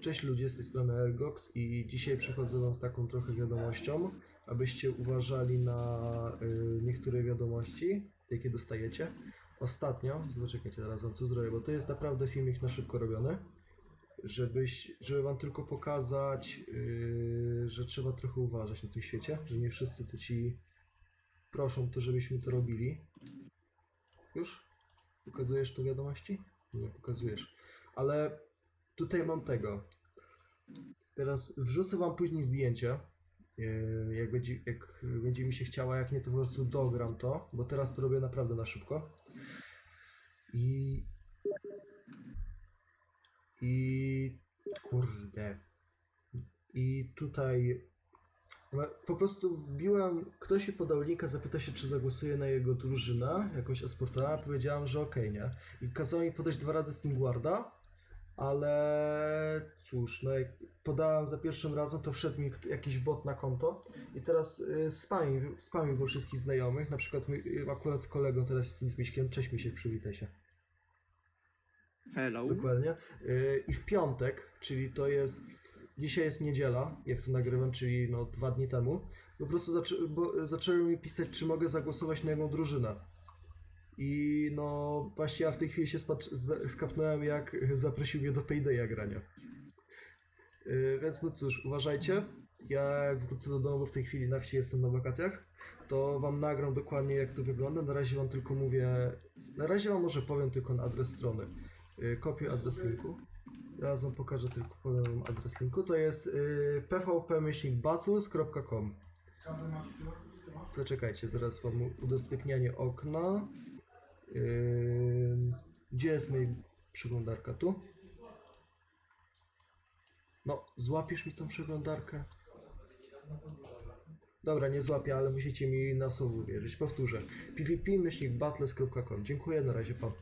Cześć ludzie, z tej strony Ergox i dzisiaj przychodzę wam z taką trochę wiadomością, abyście uważali na y, niektóre wiadomości, jakie dostajecie. Ostatnio, zaczekajcie zaraz wam co zrobię, bo to jest naprawdę filmik na szybko robiony, żebyś, żeby wam tylko pokazać, y, że trzeba trochę uważać na tym świecie, że nie wszyscy co ci proszą to, żebyśmy to robili. Już? Pokazujesz to wiadomości? Nie pokazujesz. Ale tutaj mam tego. Teraz wrzucę wam później zdjęcie. yy, Jak będzie, jak będzie mi się chciała, jak nie, to po prostu dogram to, bo teraz to robię naprawdę na szybko. I. I. Kurde. I tutaj. no, Po prostu wbiłem, ktoś mi podał linka, zapytał się, czy zagłosuję na jego drużynę, jakąś esportową, a powiedziałem, że okej, nie? I kazał mi podać dwa razy Stingwarda, ale cóż, no jak podałem za pierwszym razem, to wszedł mi jakiś bot na konto i teraz y, spamił, spamił go wszystkich znajomych, na przykład my, y, akurat z kolegą teraz jestem z Miśkiem, cześć Misiek, przywitaj się. Hello. Dokładnie. Y, I w piątek, czyli to jest. Dzisiaj jest niedziela, jak to nagrywam, czyli no dwa dni temu. Po prostu zaczę, bo, zaczęły mi pisać, czy mogę zagłosować na jego drużynę. I no właśnie ja w tej chwili się skapnąłem, jak zaprosił mnie do Paydaya grania. Y, Więc no cóż, uważajcie. Ja jak wrócę do domu, bo w tej chwili na wsi jestem na wakacjach, to wam nagram dokładnie jak to wygląda. Na razie wam tylko mówię, na razie wam może powiem tylko na adres strony. Y, Kopiuj adres linku. Teraz wam pokażę tylko powiem wam adres linku. To jest y, pvp-battles.com Zaczekajcie, zaraz wam udostępnianie okna. Gdzie jest moja przeglądarka? Tu? No, złapiesz mi tą przeglądarkę? Dobra, nie złapię, ale musicie mi na słowo wierzyć. Powtórzę. pvp-battles.com Dziękuję, na razie, pa.